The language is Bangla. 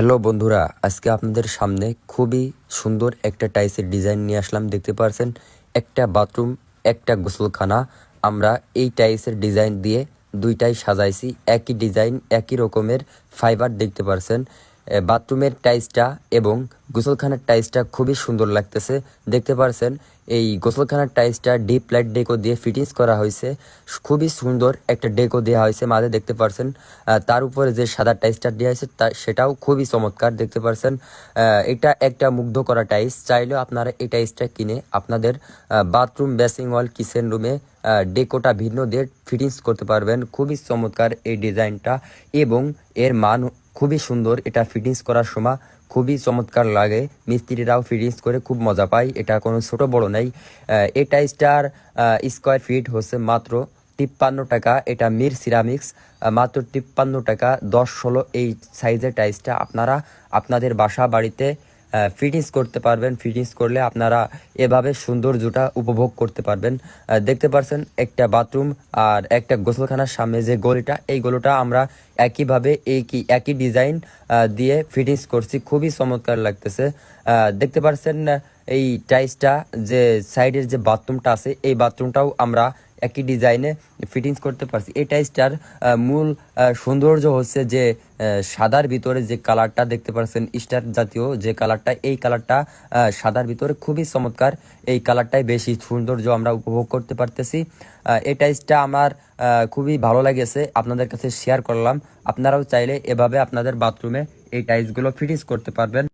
হ্যালো বন্ধুরা, আজকে আপনাদের সামনে খুবই সুন্দর একটা টাইসের ডিজাইন নিয়ে আসলাম। দেখতে পারছেন, একটা বাথরুম একটা গোসলখানা। আমরা এই টাইসের ডিজাইন দিয়ে দুইটাই সাজাইছি। একই ডিজাইন একই রকমের ফাইবার দেখতে পারছেন। বাথরুমের টাইসটা এবং গোসলখানার টাইসটা খুবই সুন্দর লাগতেছে। দেখতে পারছেন, এই গোসলখানার টাইসটা ডিপ লাইট ডেকো দিয়ে ফিটিংস করা হয়েছে। খুবই সুন্দর একটা ডেকো দেওয়া হয়েছে মাঝে, দেখতে পারছেন। তার উপরে যে সাদা টাইসটা দেওয়া হয়েছে, তা, সেটাও খুবই চমৎকার, দেখতে পারছেন। এটা একটা মুগ্ধ করা টাইস চাইলেও আপনারা এই টাইসটা কিনে আপনাদের বাথরুম বেসিং ওয়াল কিচেন রুমে ডেকোটা ভিন্ন দিয়ে ফিটিংস করতে পারবেন। খুবই চমৎকার এই ডিজাইনটা এবং এর মান খুবই সুন্দর। এটা ফিটিংস করার সময় খুবই চমৎকার লাগে। মিস্ত্রিরাও ফিটিংস করে খুব মজা পায়। এটা কোনো ছোট বড় নেই। এ টাইসটার স্কোয়ার ফিট হচ্ছে মাত্র তিপ্পান্ন টাকা। এটা মির সিরামিক্স মাত্র তিপ্পান্ন টাকা। দশ ষোলো এই সাইজের টাইসটা আপনারা আপনাদের বাসা বাড়িতে ফিটিংস করতে পারবেন। ফিটিংস করলে আপনারা এভাবে সৌন্দর্যটা উপভোগ করতে পারবেন। দেখতে পারছেন, একটা বাথরুম আর একটা গোসলখানার সামনে যে গলিটা, এই গলিটা আমরা একইভাবে একই একই ডিজাইন দিয়ে ফিটিংস করছি। খুবই চমৎকার লাগতেছে। দেখতে পারছেন, এই টাইসটা যে সাইডের যে বাথরুমটা আছে, এই বাথরুমটাও আমরা একই ডিজাইনে ফিটিংস করতে পারছি। এই টাইসটার মূল সৌন্দর্য হচ্ছে যে সাদার ভিতরে যে কালারটা দেখতে পাচ্ছেন স্টার জাতীয় যে কালারটা এই কালারটা সাদার ভিতরে খুবই চমৎকার। এই কালারটাই বেশি সৌন্দর্য আমরা উপভোগ করতে পারতেছি। এই টাইসটা আমার খুবই ভালো লেগেছে। আপনাদের কাছে শেয়ার করলাম। আপনারাও চাইলে এভাবে আপনাদের বাথরুমে এই টাইলসগুলো ফিটিংস করতে পারবেন।